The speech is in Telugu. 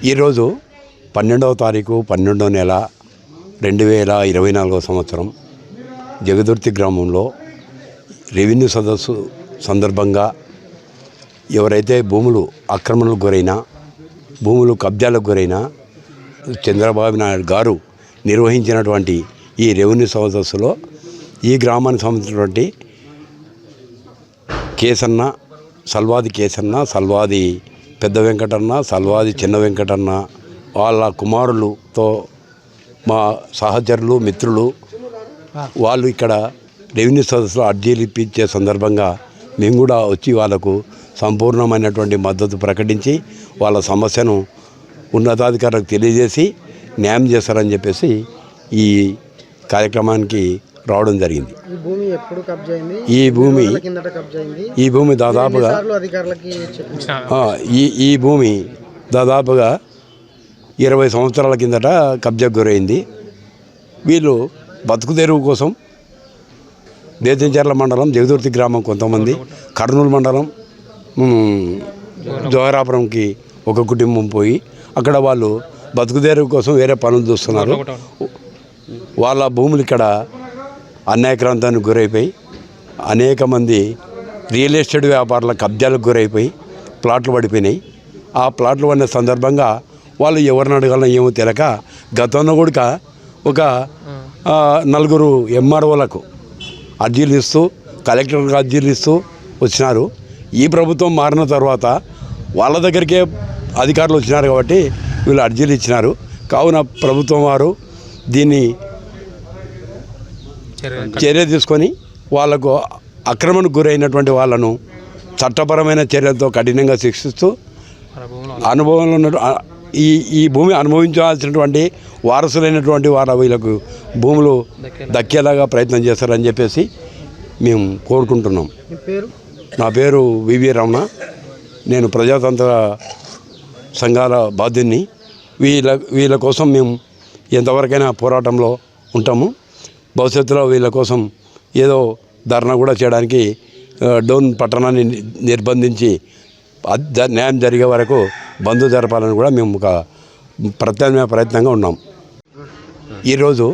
ఈరోజు పన్నెండవ తారీఖు పన్నెండో నెల రెండు వేల ఇరవై నాలుగవ సంవత్సరం జగదుర్తి గ్రామంలో రెవెన్యూ సదస్సు సందర్భంగా ఎవరైతే భూములు ఆక్రమణలకు గురైనా భూములు కబ్జాలకు గురైనా చంద్రబాబు నాయుడు గారు నిర్వహించినటువంటి ఈ రెవెన్యూ సదస్సులో ఈ గ్రామానికి సంబంధించినటువంటి కేసన్న సల్వాది కేసన్న సల్వాది పెద్ద వెంకటన్న సల్వాది చిన్న వెంకటన్న వాళ్ళ కుమారులతో మా సహచరులు మిత్రులు వాళ్ళు ఇక్కడ రెవెన్యూ సదస్సులో అర్జీలు ఇప్పించే సందర్భంగా మేము కూడా వచ్చి వాళ్ళకు సంపూర్ణమైనటువంటి మద్దతు ప్రకటించి వాళ్ళ సమస్యను ఉన్నతాధికారులకు తెలియజేసి న్యాయం చేస్తారని చెప్పేసి ఈ కార్యక్రమానికి రావడం జరిగింది. ఈ భూమి ఈ భూమి దాదాపుగా ఈ ఈ భూమి దాదాపుగా ఇరవై సంవత్సరాల కిందట కబ్జాకు గురైంది. వీళ్ళు బతుకు తెరువు కోసం బేతంచెర్ల మండలం జగదుర్తి గ్రామం కొంతమంది కర్నూలు మండలం జోహరాపురంకి ఒక కుటుంబం పోయి అక్కడ వాళ్ళు బతుకు తెరువు కోసం వేరే పనులు చూస్తున్నారు. వాళ్ళ భూములు ఇక్కడ అన్యాయక్రాంతానికి గురైపోయి అనేక మంది రియల్ ఎస్టేట్ వ్యాపారుల కబ్జాలకు గురైపోయి ప్లాట్లు పడిపోయినాయి. ఆ ప్లాట్లు పడిన సందర్భంగా వాళ్ళు ఎవరిని అడగాలో ఏమో తెలియక గతంలో కూడా ఒక నలుగురు ఎంఆర్ఓలకు అర్జీలు ఇస్తూ కలెక్టర్కి అర్జీలు ఇస్తూ వచ్చినారు. ఈ ప్రభుత్వం మారిన తర్వాత వాళ్ళ దగ్గరికే అధికారులు వచ్చినారు కాబట్టి వీళ్ళు అర్జీలు ఇచ్చినారు. కావున ప్రభుత్వం వారు దీన్ని చర్య తీసుకొని వాళ్ళకు అక్రమణకు గురైనటువంటి వాళ్ళను చట్టపరమైన చర్యలతో కఠినంగా శిక్షిస్తూ అనుభవంలో ఉన్న ఈ ఈ భూమి అనుభవించాల్సినటువంటి వారసులైనటువంటి వాళ్ళ వీళ్ళకు భూములు దక్కేలాగా ప్రయత్నం చేస్తారని చెప్పేసి మేము కోరుకుంటున్నాం. నా పేరు వివి రమణ. నేను ప్రజాతంత్ర సంఘాల బాధ్యుని వీళ్ళ వీళ్ళ కోసం మేము ఎంతవరకైనా పోరాటంలో ఉంటాము. భవిష్యత్తులో వీళ్ళ కోసం ఏదో ధర్నా కూడా చేయడానికి డోన్ పట్టణాన్ని ని- నిర్బంధించి న్యాయం జరిగే వరకు బంధు జరపాలని కూడా మేము ఒక ప్రత్యామ్నాయ ప్రయత్నంగా ఉన్నాం. ఈరోజు